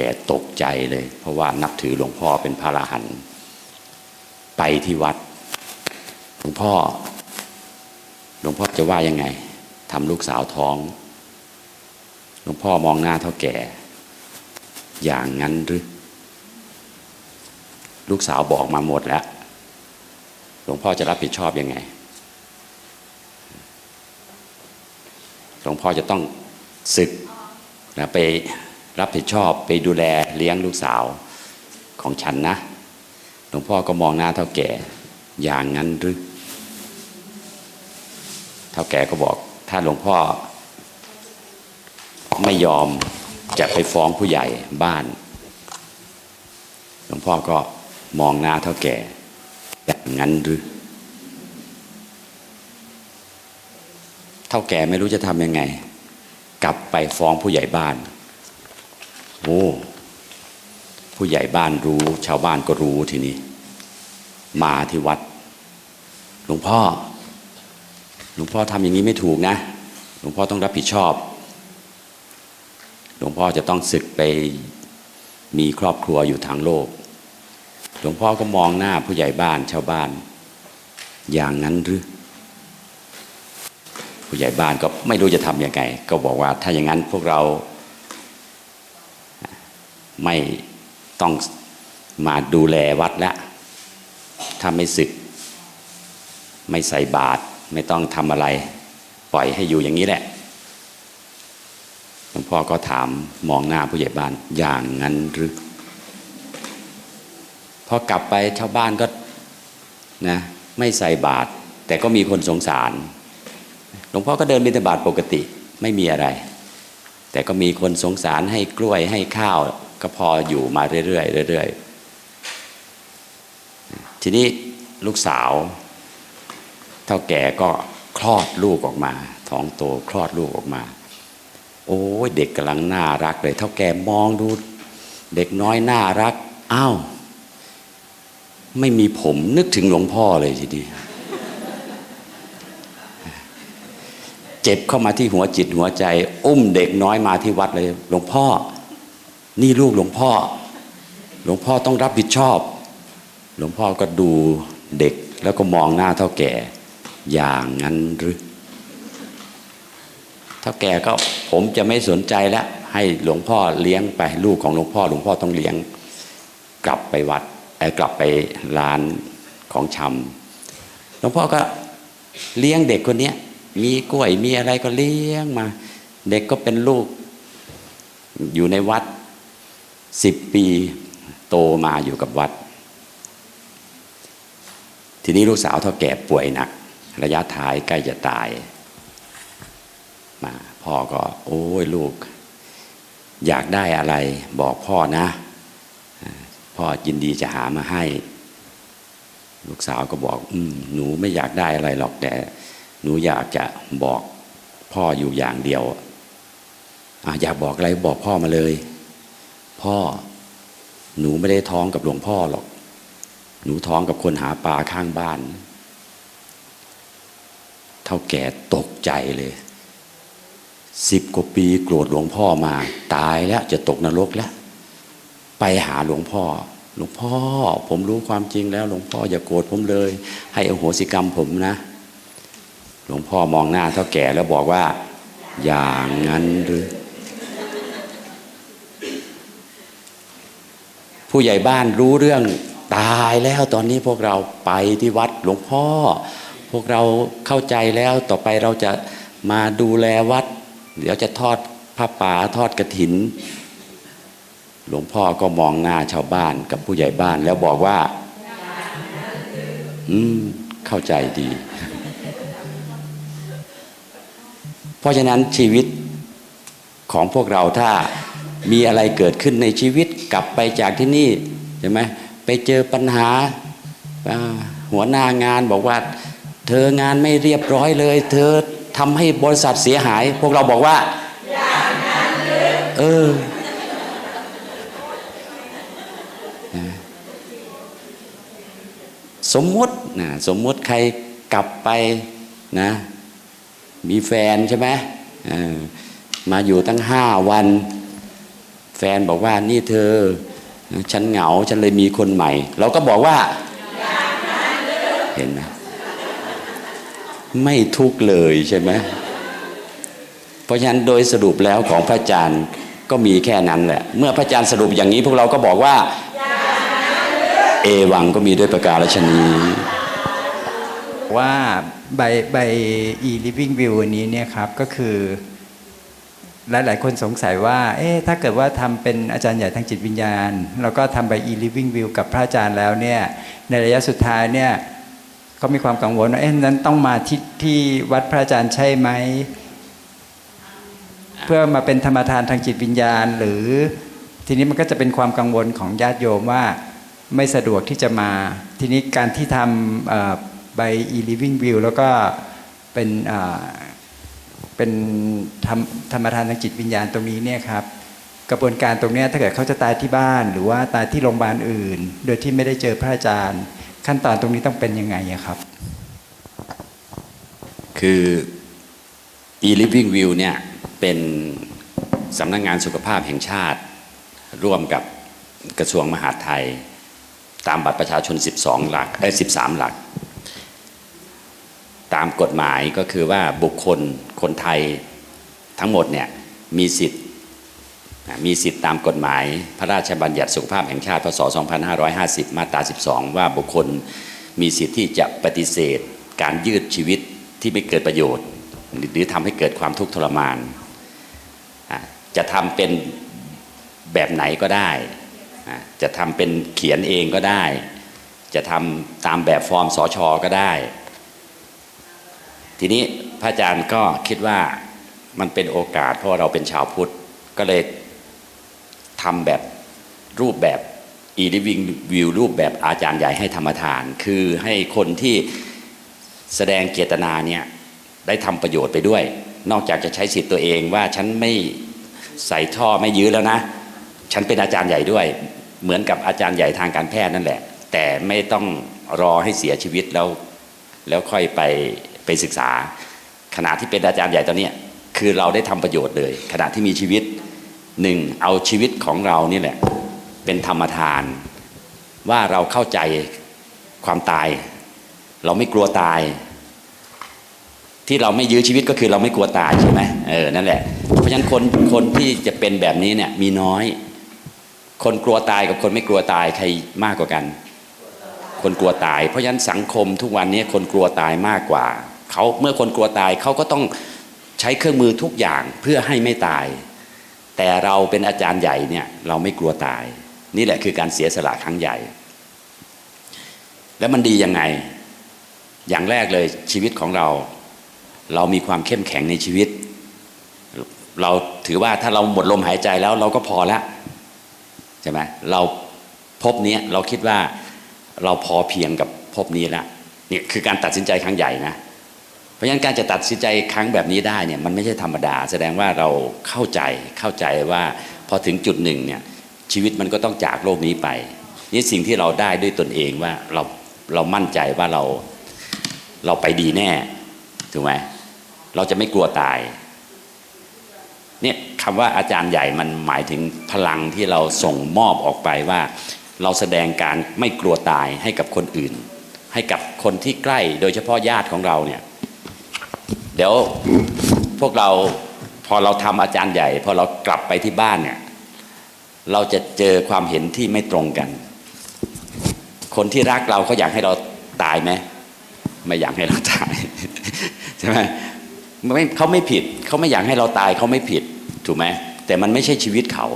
ก่ตกใจเลย เพราะว่านับถือหลวงพ่อเป็นพระอรหันต์ไปที่วัด หลวงพ่อ หลวงพ่อจะว่ายังไงทำลูกสาวท้อง หลวงพ่อมองหน้าเท่าแก่ อย่างนั้นหรือลูกสาวบอกมาหมดแล้ว หลวงพ่อจะรับผิดชอบยังไง หลวงพ่อจะต้องศึกนะไป รับผิดชอบไปดูแลเลี้ยงลูกสาวของฉันนะ หลวงพ่อก็มองหน้าเท่าแก่อย่างนั้นหรือเท่าแก่ก็บอก ถ้าหลวงพ่อ ไม่ยอมจะไปฟ้องผู้ใหญ่บ้าน หลวงพ่อก็มองหน้าเท่าแก่อย่างนั้นหรือเท่าแก่ไม่รู้จะทำยังไง กลับไปฟ้องผู้ใหญ่บ้าน โอ้ผู้ใหญ่บ้านรู้ ชาวบ้านก็รู้ทีนี้ มาที่วัด หลวงพ่อ หลวงพ่อทำอย่างนี้ไม่ถูกนะ หลวงพ่อต้องรับผิดชอบ หลวงพ่อจะต้องศึกไปมีครอบครัวอยู่ทางโลก หลวงพ่อก็มองหน้าผู้ใหญ่บ้านชาวบ้าน อย่างนั้นหรือผู้ใหญ่บ้านก็ไม่รู้จะทำยังไง ก็บอกว่าถ้าอย่างนั้นพวกเรา ไม่ต้องมาดูแลวัดแล้วถ้าไม่ศึก ไม่ใส่บาตรไม่ต้องทำอะไร ปล่อยให้อยู่อย่างนี้แหละหลวงพ่อก็ถามมองหน้าผู้ใหญ่บ้านอย่างนั้นหรือพอกลับไปชาวบ้านก็นะไม่ใส่บาตรแต่ก็มีคนสงสาร หลวงพ่อก็เดินบิณฑบาตปกติไม่มีอะไร แต่ก็มีคนสงสารให้กล้วยให้ข้าว ก็พออยู่มาเรื่อยๆเรื่อยๆทีนี้ลูกสาว เท่าแก่ก็คลอดลูกออกมา ท้องโตคลอดลูกออกมา โอ้ยเด็กกำลังน่ารักเลย เท่าแก่มองดู เด็กน้อยน่ารักอ้าวไม่มีผมนึกถึงหลวงพ่อเลยทีเดียวเจ็บเข้ามาที่หัวจิตหัวใจ อุ้มเด็กน้อยมาที่วัดเลย หลวงพ่อ นี่ลูกหลวงพ่อ หลวงพ่อต้องรับผิดชอบ หลวงพ่อก็ดูเด็กแล้วก็มองหน้าเท่าแก่ อย่างนั้นหรือเท่าแก่ก็ผมจะไม่สนใจแล้ว ให้หลวงพ่อเลี้ยงไปลูกของหลวงพ่อ หลวงพ่อต้องเลี้ยง กลับไปวัดไอ้กลับไปร้านของชำหลวงพ่อก็เลี้ยงเด็กคนเนี้ยมีกล้วยมีอะไรก็เลี้ยงมา เด็กก็เป็นลูกอยู่ในวัด สิบปีโตมาอยู่กับวัด ทีนี้ลูกสาวเท่าแก่ป่วยหนัก ระยะท้ายใกล้จะตาย มาพ่อก็โอ้ยลูก อยากได้อะไรบอกพ่อนะ พ่อยินดีจะหามาให้ ลูกสาวก็บอกอืหนูไม่อยากได้อะไรหรอกแต่ หนูอยากจะบอกพ่ออยู่อย่างเดียวออยากบอกอะไรบอกพ่อมาเลย พ่อ หนูไม่ได้ท้องกับหลวงพ่อหรอก หนูท้องกับคนหาปลาข้างบ้าน เท่าแก่ตกใจเลยสิบกว่าปีโกรธหลวงพ่อมา ตายแล้วจะตกนรกแล้ว ไปหาหลวงพ่อ หลวงพ่อ ผมรู้ความจริงแล้ว หลวงพ่ออย่าโกรธผมเลย ให้อโหสิกรรมผมนะ หลวงพ่อมองหน้าเท่าแก่แล้วบอกว่า อย่างนั้นหรือ ผู้ใหญ่บ้านรู้เรื่องตายแล้วตอนนี้พวกเราไปที่วัดหลวงพ่อ พวกเราเข้าใจแล้วต่อไปเราจะมาดูแลวัด เดี๋ยวจะทอดผ้าป่าทอดกระถิน หลวงพ่อก็มองหน้าชาวบ้านกับผู้ใหญ่บ้านแล้วบอกว่า อืม เข้าใจดี เพราะฉะนั้นชีวิตของพวกเราถ้ามีอะไรเกิดขึ้นในชีวิต กลับไปจากที่นี่ใช่ไหมไปเจอปัญหาหัวหน้างานบอกว่า เธองานไม่เรียบร้อยเลย เธอทำให้บริษัทเสียหาย พวกเราบอกว่าเออสมมุตินะสมมุติใครกลับไปนะมีแฟนใช่ไหมออมาอยู่ตั้งห้าวัน แฟนบอกว่านี่เธอ ฉันเหงาฉันเลยมีคนใหม่ เราก็บอกว่าเห็นไหมไม่ทุกเลยใช่ไหมเพราะฉะนั้นโดยสรุปแล้วของพระอาจารย์ก็มีแค่นั้นแหละ เมื่อพระอาจารย์สรุปอย่างนี้พวกเราก็บอกว่า เอวังก็มีด้วยประการฉนี้ ว่าใบใบ e-living view อันนี้เนี่ยครับก็คือ หลายๆคนสงสัยว่า เอ๊ะถ้าเกิดว่าทำเป็นอาจารย์ใหญ่ทางจิตวิญญาณ แล้วก็ทำใบ e-living view กับพระอาจารย์แล้วเนี่ย ในระยะสุดท้ายเนี่ยเขามีความกังวลว่า เอ๊ะนั้นต้องมาที่ที่วัดพระอาจารย์ใช่ไหม เพื่อมาเป็นธรรมทานทางจิตวิญญาณ หรือทีนี้มันก็จะเป็นความกังวลของญาติโยมว่าไม่สะดวกที่จะมา ทีนี้การที่ทำเอ่อใบ e-living view แล้วก็เป็น เป็นธรรมธรรมทานทางจิตวิญญาณตรงนี้เนี่ยครับกระบวนการตรงนี้ถ้าเกิดเขาจะตายที่บ้าน หรือว่าตายที่โรงพยาบาลอื่น โดยที่ไม่ได้เจอพระอาจารย์ ขั้นตอนตรงนี้ต้องเป็นยังไงครับ คือ e-living view เนี่ยเป็นสำนักงงานสุขภาพแห่งชาติ ร่วมกับกระทรวงมหาดไทย ตามบัตรประชาชน 12 หลักเอ้13 หลักามกฎหมายก็คือว่าบุคคลคนไทยทั้งหมดเนี่ยมีสิทธิ์มีสิทธิ์ตามกฎหมาย พระราชบัญญัติสุขภาพแห่งชาติพศ 2550 มาตรา 12 ว่าบุคคลมีสิทธิ์ที่จะปฏิเสธ การยืดชีวิตที่ไม่เกิดประโยชน์ หรือทำให้เกิดความทุกข์ทรมาน จะทำเป็นแบบไหนก็ได้ จะทำเป็นเขียนเองก็ได้ จะทำตามแบบฟอร์มสอชอก็ได้ ทีนี้พระอาจารย์ก็คิดว่ามันเป็นโอกาสเพราะว่าเราเป็นชาวพุทธก็เลยทำแบบรูปแบบ e-living view รูปแบบอาจารย์ใหญ่ให้ธรรมทาน คือให้คนที่แสดงเจตนาเนี่ยได้ทำประโยชน์ไปด้วย นอกจากจะใช้สิทธิ์ตัวเองว่าฉันไม่ใส่ท่อไม่ยื้อแล้วนะ ฉันเป็นอาจารย์ใหญ่ด้วย เหมือนกับอาจารย์ใหญ่ทางการแพทย์นั่นแหละ แต่ไม่ต้องรอให้เสียชีวิตแล้วแล้วค่อยไป ไปศึกษา ขณะที่เป็นอาจารย์ใหญ่ตอนนี้คือเราได้ทำประโยชน์เลย ขณะที่มีชีวิตหนึ่งเอาชีวิตของเรานี่แหละ เป็นธรรมทาน ว่าเราเข้าใจความตาย เราไม่กลัวตาย ที่เราไม่ยื้อชีวิตก็คือเราไม่กลัวตายใช่ไหมเออนั่นแหละ เพราะฉะนั้นคนคนที่จะเป็นแบบนี้เนี่ยมีน้อย คนกลัวตายกับคนไม่กลัวตายใครมากกว่ากัน คนกลัวตาย เพราะฉะนั้นสังคมทุกวันนี้คนกลัวตายมากกว่า เขาเมื่อคนกลัวตายเขาก็ต้องใช้เครื่องมือทุกอย่างเพื่อให้ไม่ตาย แต่เราเป็นอาจารย์ใหญ่เนี่ยเราไม่กลัวตาย นี่แหละคือการเสียสละครั้งใหญ่ แล้วมันดียังไง อย่างแรกเลยชีวิตของเรา เรามีความเข้มแข็งในชีวิต เราถือว่าถ้าเราหมดลมหายใจแล้วเราก็พอแล้วใช่ไหมเราพบนี้เราคิดว่าเราพอเพียงกับพบนี้แล้วนี่คือการตัดสินใจครั้งใหญ่นะ ราะฉะนั้นการจะตัดสินใจครั้งแบบนี้ได้เนี่ยมันไม่ใช่ธรรมดา แสดงว่าเราเข้าใจเข้าใจว่าพอถึงจุดหนึ่งเนี่ยชีวิตมันก็ต้องจากโลกนี้ไป นี่สิ่งที่เราได้ด้วยตนเองว่าเราเรามั่นใจว่าเราเราไปดีแน่ถูกไหมเราจะไม่กลัวตายเนี่ยคำว่าอาจารย์ใหญ่มันหมายถึงพลังที่เราส่งมอบออกไปว่า เราแสดงการไม่กลัวตายให้กับคนอื่น ให้กับคนที่ใกล้โดยเฉพาะญาติของเราเนี่ย เดี๋ยวพวกเราพอเราทำอาจารย์ใหญ่ พอเรากลับไปที่บ้านเนี่ย เราจะเจอความเห็นที่ไม่ตรงกัน คนที่รักเราเขาอยากให้เราตายไหมไม่อยากให้เราตายใช่ไหมไม่เขาไม่ผิด เขาไม่อยากให้เราตายเขาไม่ผิดถูกไหมแต่มันไม่ใช่ชีวิตเขา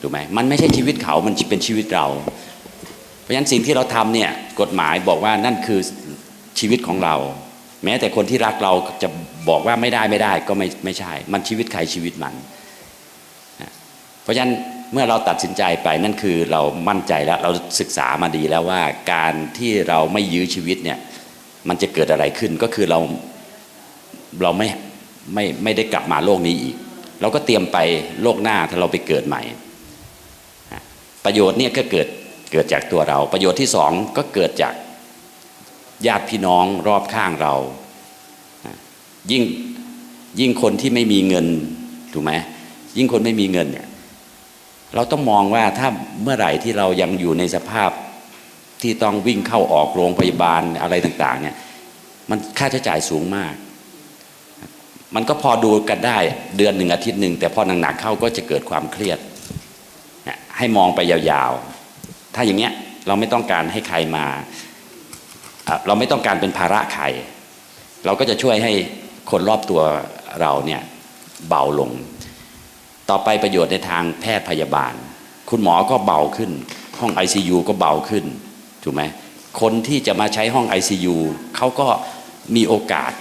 ถูกไหมมันไม่ใช่ชีวิตเขามันเป็นชีวิตเรา เพราะฉะนั้นสิ่งที่เราทำเนี่ยกฎหมายบอกว่านั่นคือชีวิตของเรา แม้แต่คนที่รักเราจะบอกว่าไม่ได้ไม่ได้ก็ไม่ไม่ใช่ มันชีวิตใครชีวิตมัน เพราะฉะนั้นเมื่อเราตัดสินใจไปนั่นคือเรามั่นใจแล้วเราศึกษามาดีแล้วว่าการที่เราไม่ยื้อชีวิตเนี่ยมันจะเกิดอะไรขึ้นก็คือเราเราไม่ไม่ไม่ได้กลับมาโลกนี้อีก เราก็เตรียมไปโลกหน้าถ้าเราไปเกิดใหม่ ประโยชน์เนี่ยก็เกิดเกิดจากตัวเรา ประโยชน์ที่สองก็เกิดจาก ญาติพี่น้องรอบข้างเรา ยิ่งยิ่งคนที่ไม่มีเงินถูกไหมยิ่งคนไม่มีเงินเนี่ยเราต้องมองว่าถ้าเมื่อไหร่ที่เรายังอยู่ในสภาพที่ต้องวิ่งเข้าออกโรงพยาบาลอะไรต่าง ๆ เนี่ย มันค่าใช้จ่ายสูงมาก มันก็พอดูกันได้เดือนหนึ่งอาทิตย์หนึ่งแต่พอหนักๆเข้าก็จะเกิดความเครียดให้มองไปยาวๆ ถ้าอย่างเงี้ยเราไม่ต้องการให้ใครมา เราไม่ต้องการเป็นภาระใคร เราก็จะช่วยให้คนรอบตัวเราเนี่ยเบาลง ต่อไปประโยชน์ในทางแพทย์พยาบาล คุณหมอก็เบาขึ้น ห้อง ICU ก็เบาขึ้น ถูกไหมคนที่จะมาใช้ห้อง ICU เขาก็มีโอกาส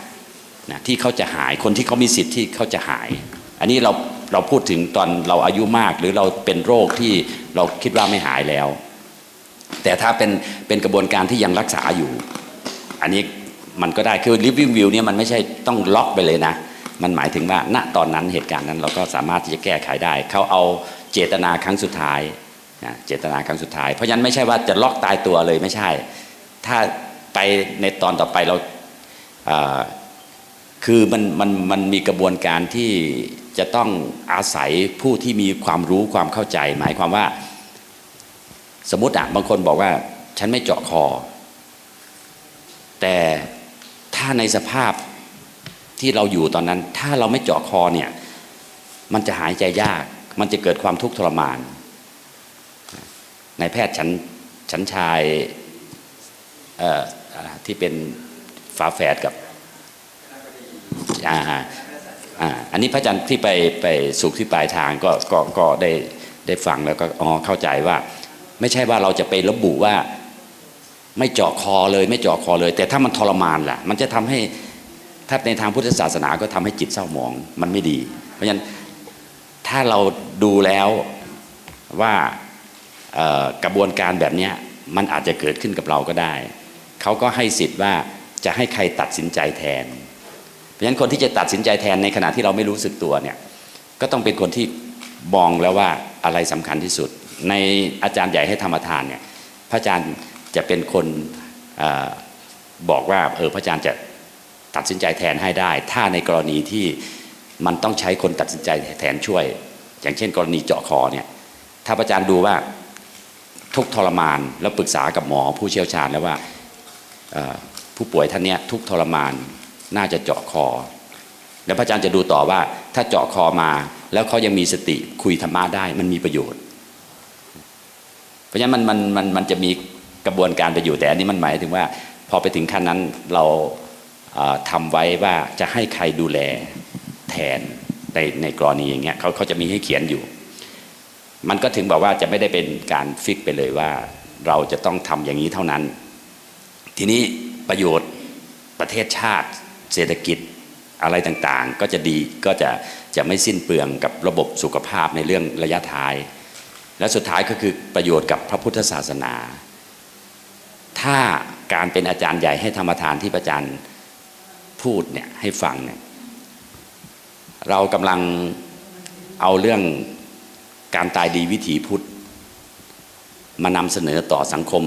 นะที่เขาจะหาย คนที่เขามีสิทธิ์ที่เขาจะหาย อันนี้เราเราพูดถึงตอนเราอายุมาก หรือเราเป็นโรคที่เราคิดว่าไม่หายแล้ว แต่ถ้าเป็นเป็นกระบวนการที่ยังรักษาอยู่ อันนี้มันก็ได้คือ living view เนี่ยมันไม่ใช่ต้องล็อกไปเลยนะ มันหมายถึงว่าณตอนนั้นเหตุการณ์นั้นเราก็สามารถที่จะแก้ไขได้ เขาเอาเจตนาครั้งสุดท้ายนะเจตนาครั้งสุดท้าย เพราะฉะนั้นไม่ใช่ว่าจะล็อกตายตัวเลยไม่ใช่ ถ้าไปในตอนต่อไปเราอ่าคือมันมันมันมีกระบวนการที่จะต้องอาศัยผู้ที่มีความรู้ความเข้าใจ หมายความว่า สมมติอะบางคนบอกว่า ฉันไม่เจาะคอ แต่ถ้าในสภาพที่เราอยู่ตอนนั้น ถ้าเราไม่เจาะคอเนี่ย มันจะหายใจยาก มันจะเกิดความทุกข์ทรมานนายแพทย์ฉันฉันชายที่เป็นฝาแฝดกับอ่าอ่าอันนี้พระอาจารย์ที่ไปไปสุขที่ปลายทางก็ก็ก็ได้ได้ฟังแล้วก็อ๋อเข้าใจว่า ไม่ใช่ว่าเราจะไประบุว่าไม่เจาะคอเลย ไม่เจาะคอเลย แต่ถ้ามันทรมานล่ะ มันจะทำให้ถ้าในทางพุทธศาสนาก็ทำให้จิตเศร้าหมองมันไม่ดี เพราะฉะนั้นถ้าเราดูแล้วว่ากระบวนการแบบนี้มันอาจจะเกิดขึ้นกับเราก็ได้ เขาก็ให้สิทธิ์ว่าจะให้ใครตัดสินใจแทน เพราะฉะนั้นคนที่จะตัดสินใจแทนในขณะที่เราไม่รู้สึกตัวเนี่ยก็ต้องเป็นคนที่มองแล้วว่าอะไรสำคัญที่สุด ในอาจารย์ใหญ่ให้ธรรมทานเนี่ยพระอาจารย์จะเป็นคนอบอกว่าเออพระอาจารย์จะตัดสินใจแทนให้ได้ ถ้าในกรณีที่มันต้องใช้คนตัดสินใจแทนช่วย อย่างเช่น กรณีเจาะคอเนี่ยถ้าพระอาจารย์ดูว่าทุกทรมานแล้วปรึกษากับหมอผู้เชี่ยวชาญแล้วว่าผู้ป่วยท่านเนี้ยทุกทรมานน่าจะเจาะคอ แล้วพระอาจารย์จะดูต่อว่าถ้าเจาะคอมา แล้วเขายังมีสติคุยธรรมะได้มันมีประโยชน์ เพราะฉะนั้นมันมันมันมันจะมีกระบวนการไปอยู่แต่อันนี้มันหมายถึงว่า พอไปถึงขั้นนั้นเราเอ่อทำไว้ว่าจะให้ใครดูแลแทนในในกรณีอย่างเงี้ยเขาเขาจะมีให้เขียนอยู่ มันก็ถึงบอกว่าจะไม่ได้เป็นการฟิกไปเลยว่า เราจะต้องทำอย่างนี้เท่านั้น ทีนี้ประโยชน์ประเทศชาติ เศรษฐกิจอะไรต่างๆ ก็จะดีก็จะจะไม่สิ้นเปลืองกับระบบสุขภาพในเรื่องระยะท้าย และสุดท้ายก็คือประโยชน์กับพระพุทธศาสนา ถ้าการเป็นอาจารย์ใหญ่ให้ธรรมทานที่พระอาจารย์พูดเนี่ยให้ฟังเนี่ยเรากำลังเอาเรื่องการตายดีวิถีพุทธ มานำเสนอต่อสังคม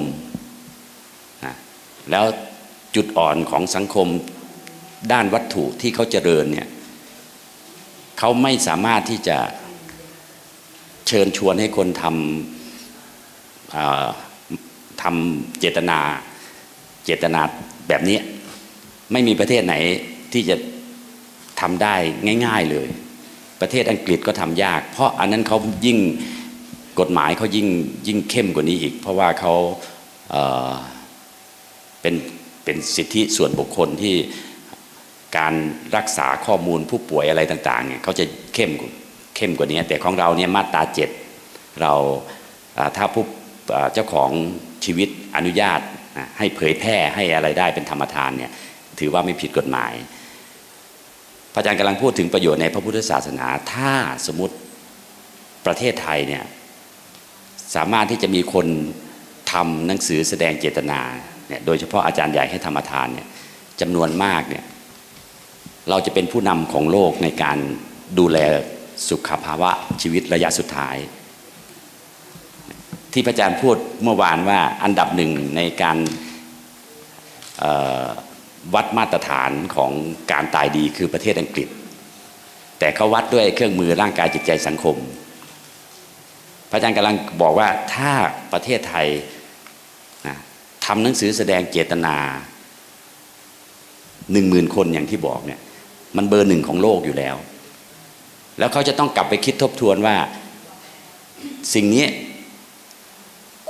นะแล้วจุดอ่อนของสังคมด้านวัตถุที่เขาเจริญเนี่ยเขาไม่สามารถที่จะ เชิญชวนให้คนทำทำเจตนาเจตนาแบบนี้ ไม่มีประเทศไหนที่จะทำได้ง่าย ๆเลย ประเทศอังกฤษก็ทำยาก เพราะอันนั้นเขายิ่งกฎหมายเขายิ่งยิ่งเข้มกว่านี้อีก เพราะว่าเขาเเป็นเป็นสิทธิส่วนบุคคลที่การรักษาข้อมูลผู้ป่วยอะไรต่างๆเนี่ยเขาจะเข้มกว่า เข้มกว่านี้ แต่ของเราเนี่ยมาตราเจ็ดเราถ้าผู้เจ้าของชีวิตอนุญาตให้เผยแพร่ให้อะไรได้เป็นธรรมทานเนี่ยถือว่าไม่ผิดกฎหมาย พระอาจารย์กำลังพูดถึงประโยชน์ในพระพุทธศาสนา ถ้าสมมติประเทศไทยเนี่ยสามารถที่จะมีคนทำหนังสือแสดงเจตนาเนี่ยโดยเฉพาะอาจารย์ใหญ่ให้ธรรมทานเนี่ยจำนวนมากเนี่ยเราจะเป็นผู้นำของโลกในการดูแล สุขภาวะชีวิตระยะสุดท้าย ที่พระอาจารย์พูดเมื่อวานว่าอันดับหนึ่งในการวัดมาตรฐานของการตายดีคือประเทศอังกฤษ แต่เขาวัดด้วยเครื่องมือร่างกายจิตใจสังคม พระอาจารย์กำลังบอกว่าถ้าประเทศไทยนะทำหนังสือแสดงเจตนาหนึ่งหมื่นคนอย่างที่บอกเนี่ยมันเบอร์หนึ่งของโลกอยู่แล้ว แล้วเขาจะต้องกลับไปคิดทบทวนว่า สิ่งนี้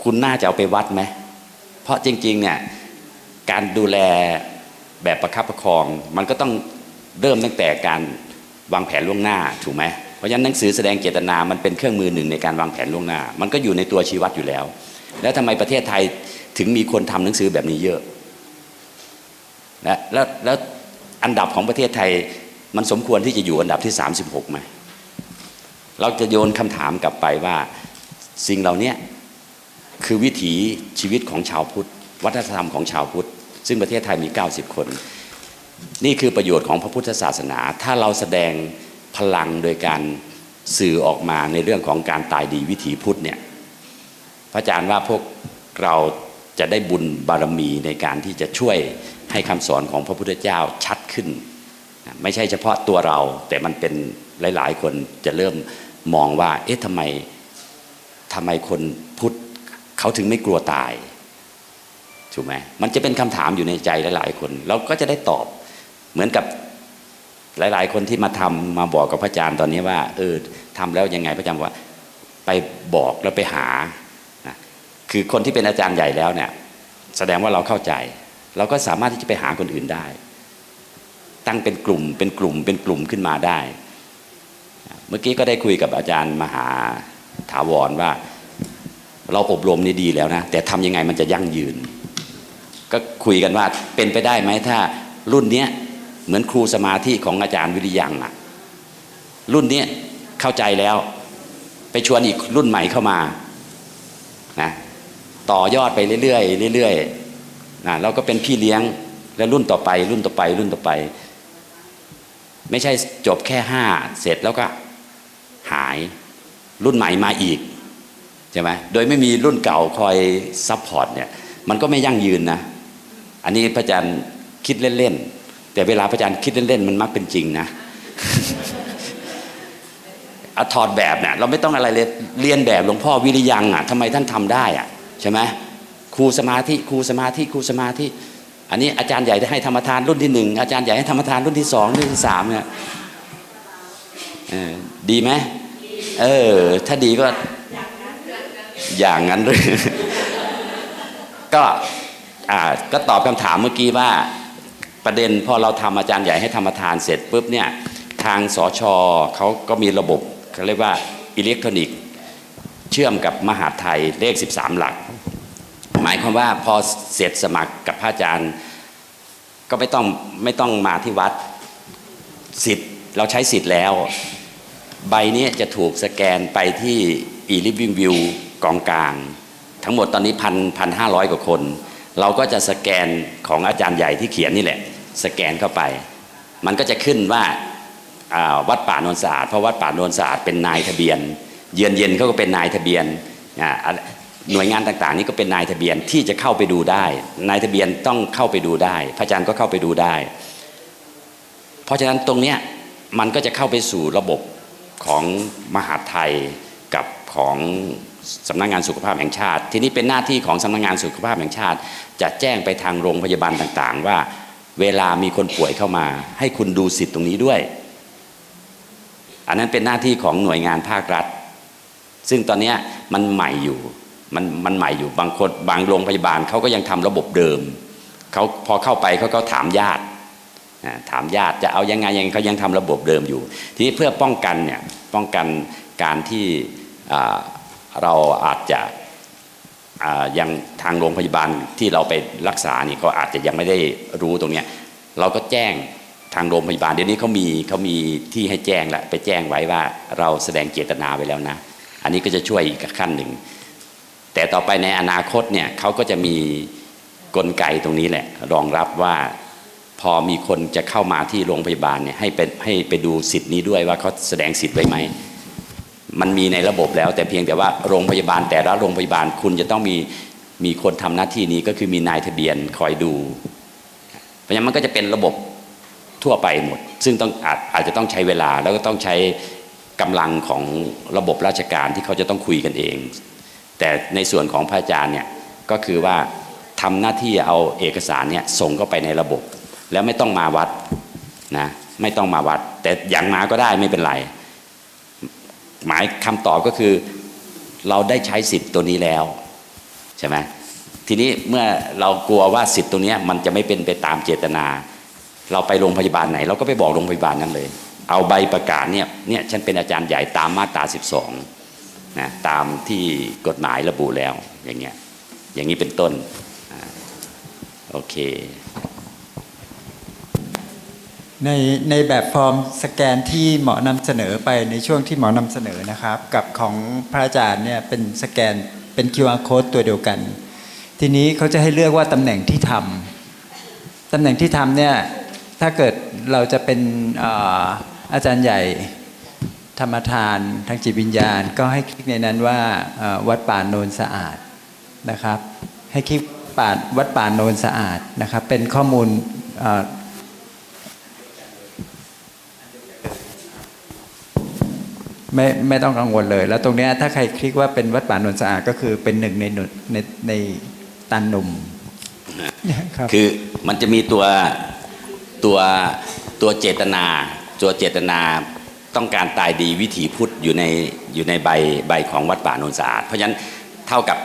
คุณน่าจะเอาไปวัดไหม เพราะจริง ๆ เนี่ย การดูแลแบบประคับประคอง มันก็ต้องเริ่มตั้งแต่การวางแผนล่วงหน้าถูกไหมเพราะฉะนั้นหนังสือแสดงเจตนา มันเป็นเครื่องมือหนึ่งในการวางแผนล่วงหน้า มันก็อยู่ในตัวชีวัดอยู่แล้ว แล้วทำไมประเทศไทยถึงมีคนทำหนังสือแบบนี้เยอะและแล้วแล้วอันดับของประเทศไทย มันสมควรที่จะอยู่อันดับที่ 36ไหมเราจะโยนคำถามกลับไปว่าสิ่งเหล่านี้คือวิถีชีวิตของชาวพุทธ วัฒนธรรมของชาวพุทธ ซึ่งประเทศไทยมี 90 คน นี่คือประโยชน์ของพระพุทธศาสนา ถ้าเราแสดงพลังโดยการสื่อออกมาในเรื่องของการตายดีวิถีพุทธเนี่ยพระอาจารย์ว่าพวกเราจะได้บุญบารมีในการที่จะช่วยให้คำสอนของพระพุทธเจ้าชัดขึ้น ไม่ใช่เฉพาะตัวเรา แต่มันเป็นหลาย ๆ คนจะเริ่มมองว่า เอ๊ะทำไมทำไมคนพุทธเขาถึงไม่กลัวตายถูกไหมมันจะเป็นคำถามอยู่ในใจหลาย ๆ คน เราก็จะได้ตอบเหมือนกับหลาย ๆ คนที่มาทำมาบอกกับพระอาจารย์ตอนนี้ว่าเออทำแล้วยังไงพระอาจารย์ว่าไปบอกแล้วไปหานะคือคนที่เป็นอาจารย์ใหญ่แล้วเนี่ยแสดงว่าเราเข้าใจ เราก็สามารถที่จะไปหาคนอื่นได้ ตั้งเป็นกลุ่มเป็นกลุ่มเป็นกลุ่มขึ้นมาได้ เมื่อกี้ก็ได้คุยกับอาจารย์มหาถาวรว่า เราอบรมนี่ดีแล้วนะ แต่ทำยังไงมันจะยั่งยืน ก็คุยกันว่าเป็นไปได้ไหมถ้ารุ่นเนี้ยเหมือนครูสมาธิของอาจารย์วิริยังอะรุ่นเนี้ยเข้าใจแล้ว ไปชวนอีกรุ่นใหม่เข้ามานะต่อยอดไปเรื่อยๆเรื่อยๆนะเราก็เป็นพี่เลี้ยงและรุ่นต่อไป รุ่นต่อไปรุ่นต่อไป ไม่ใช่จบแค่ห้าเสร็จแล้วก็หายรุ่นใหม่มาอีกใช่ไหมโดยไม่มีรุ่นเก่าคอยซัพพอร์ตเนี่ยมันก็ไม่ยั่งยืนนะ อันนี้พระอาจารย์คิดเล่นๆ แต่เวลาพระอาจารย์คิดเล่นๆ มันมักเป็นจริงนะอถอดแบบเนี่ยเราไม่ต้องอะไรเลยเรียนแบบหลวงพ่อวิริยังอะทำไมท่านทำได้อะใช่ไหมครูสมาธิครูสมาธิครูสมาธิ อันนี้อาจารย์ใหญ่ได้ให้ธรรมทานรุ่นที่หนึ่งอาจารย์ใหญ่ให้ธรรมทานรุ่นที่สองรุ่นที่สามเนี่ยดีไหมเออ ถ้าดีก็อย่างนั้นเลยก็อ่าก็ตอบคำถามเมื่อกี้ว่าประเด็นพอเราทำอาจารย์ใหญ่ให้ธรรมทานเสร็จปุ๊บเนี่ยทางสชเขาก็มีระบบเขาเรียกว่าอิเล็กทรอนิกส์ เชื่อมกับมหาไทยเลข 13 หลัก หมายความว่าพอเสร็จสมัครกับพระอาจารย์ ก็ไม่ต้องไม่ต้องมาที่วัดสิทธิ์เราใช้สิทธิ์แล้ว ใบนี้จะถูกสแกนไปที่ e-living view กองกลาง ทั้งหมดตอนนี้พันพันห้าร้อยกว่าคน เราก็จะสแกนของอาจารย์ใหญ่ที่เขียนนี่แหละ สแกนเข้าไป มันก็จะขึ้นว่าาวัดป่าโนนสะอาดเพราะวัดป่าโนนสะอาดเป็นนายทะเบียน เยือนเย็นเขาก็เป็นนายทะเบียน หน่วยงานต่างๆ นี่ก็เป็นนายทะเบียนที่จะเข้าไปดูได้ นายทะเบียนต้องเข้าไปดูได้ พระอาจารย์ก็เข้าไปดูได้ เพราะฉะนั้นตรงเนี้ยมันก็จะเข้าไปสู่ระบบของมหาไทยกับของสำนักงานสุขภาพแห่งชาติ ทีนี้เป็นหน้าที่ของสำนักงานสุขภาพแห่งชาติ จะแจ้งไปทางโรงพยาบาลต่างๆ ว่า เวลามีคนป่วยเข้ามา ให้คุณดูสิทธิ์ตรงนี้ด้วย อันนั้นเป็นหน้าที่ของหน่วยงานภาครัฐ ซึ่งตอนนี้มันใหม่อยู่ มันมันใหม่อยู่บางคนบางโรงพยาบาลเขาก็ยังทำระบบเดิมเขาพอเข้าไปเขาก็ถามญาติถามญาติจะเอายังไงยังเขายังทำระบบเดิมอยู่ ทีนี้เพื่อป้องกันเนี่ยป้องกันการที่เราอาจจะยังทางโรงพยาบาลที่เราไปรักษานี่ก็อาจจะยังไม่ได้รู้ตรงเนี้ยเราก็แจ้งทางโรงพยาบาลเดี๋ยวนี้เขามีเขามีที่ให้แจ้งแล้วไปแจ้งไว้ว่าเราแสดงเจตนาไว้แล้วนะ อันนี้ก็จะช่วยอีกขั้นหนึ่ง แต่ต่อไปในอนาคตเนี่ยเขาก็จะมีกลไกตรงนี้แหละ รองรับว่าพอมีคนจะเข้ามาที่โรงพยาบาลเนี่ยให้ไปให้ไปดูสิทธิ์นี้ด้วยว่าเขาแสดงสิทธิ์ไว้ไหม มันมีในระบบแล้ว แต่เพียงแต่ว่าโรงพยาบาลแต่ละโรงพยาบาลคุณจะต้องมีมีคนทำหน้าที่นี้ก็คือมีนายทะเบียนคอยดู เพราะฉะนั้นมันก็จะเป็นระบบทั่วไปหมด ซึ่งต้องอาจอาจจะต้องใช้เวลาแล้วก็ต้องใช้กำลังของระบบราชการที่เขาจะต้องคุยกันเอง แต่ในส่วนของพระอาจารย์เนี่ยก็คือว่าทำหน้าที่เอาเอกสารเนี่ยส่งเข้าไปในระบบ แล้วไม่ต้องมาวัดนะไม่ต้องมาวัด แต่อย่างมาก็ได้ไม่เป็นไรหมายคำตอบก็คือเราได้ใช้สิทธิ์ตัวนี้แล้วใช่ไหมทีนี้เมื่อเรากลัวว่าสิทธิ์ตัวนี้มันจะไม่เป็นไปตามเจตนา เราไปโรงพยาบาลไหน เราก็ไปบอกโรงพยาบาลนั้นเลย เอาใบประกาศเนี่ยเนี่ยฉันเป็นอาจารย์ใหญ่ตามมาตรา 12 นะตามที่กฎหมายระบุแล้วอย่างเงี้ยอย่างนี้เป็นต้นโอเค ในในแบบฟอร์มสแกนที่หมอนำเสนอไปในช่วงที่หมอนำเสนอนะครับ กับของพระอาจารย์เนี่ยเป็นสแกนเป็น QR code ตัวเดียวกัน ทีนี้เขาจะให้เลือกว่าตำแหน่งที่ทำตำแหน่งที่ทำเนี่ยถ้าเกิดเราจะเป็นอ่ออาจารย์ใหญ่ ธรรมทานทางจิตวิญญาณ ก็ให้คลิกในนั้นว่าเอ่อวัดป่าโนนสะอาดนะครับ ให้คลิกป่าวัดป่าโนนสะอาดนะครับ เป็นข้อมูลเอ่อไม่ไม่ต้องกังวลเลย แล้วตรงเนี้ยถ้าใครคลิกว่าเป็นวัดป่านนท์สะอาดก็คือเป็นหนึ่งในหนุในในตันหนุ่มครับคือมันจะมีตัวตัวตัวเจตนา ตัวเจตนา ต้องการตายดีวิถีพุทธอยู่ในอยู่ในใบใบของวัดป่าโนนสะอาด เพราะฉะนั้นเท่ากับ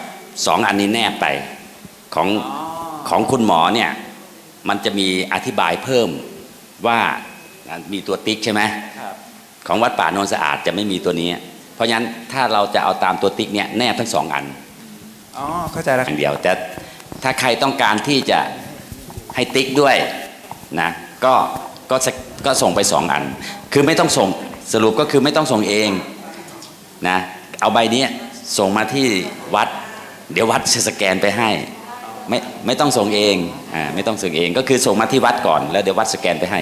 สองอันนี้แนบไปของของคุณหมอเนี่ยมันจะมีอธิบายเพิ่มว่ามีตัวติ๊กใช่ไหมครับของวัดป่าโนนสะอาดจะไม่มีตัวนี้ เพราะฉะนั้นถ้าเราจะเอาตามตัวติ๊กเนี่ยแนบทั้งสองอันอ๋อเข้าใจแล้วอย่างเดียวแต่ถ้าใครต้องการที่จะให้ติ๊กด้วยนะก็ก็สก็ส่งไปสองอัน คือไม่ต้องส่ง สรุปก็คือไม่ต้องส่งเองนะเอาใบนี้ส่งมาที่วัด เดี๋ยววัดจะสแกนไปให้ ไม่ไม่ต้องส่งเองอ่าไม่ต้องส่งเองก็คือส่งมาที่วัดก่อน แล้วเดี๋ยววัดสแกนไปให้